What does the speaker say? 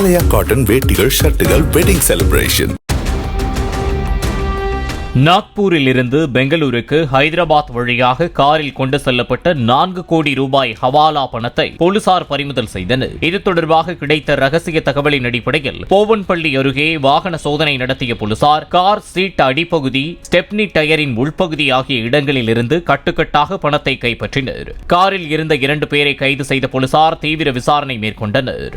ஆலயா cotton வேட்டிகள் ஷர்ட்டுகள் wedding celebration நாக்பூரில் இருந்து பெங்களூருக்கு ஹைதராபாத் வழியாக காரில் கொண்டு செல்லப்பட்ட நான்கு கோடி ரூபாய் ஹவாலா பணத்தை போலீசார் பறிமுதல் செய்தனர். இது தொடர்பாக கிடைத்த ரகசிய தகவலின் அடிப்படையில் போவன்பள்ளி அருகே வாகன சோதனை நடத்திய போலீசார் கார் சீட் அடிப்பகுதி ஸ்டெப்னி டயரின் உள்பகுதி ஆகிய இடங்களில் இருந்து கட்டுக்கட்டாக பணத்தை கைப்பற்றினர். காரில் இருந்த இரண்டு பேரை கைது செய்த போலீசார் தீவிர விசாரணை மேற்கொண்டனர்.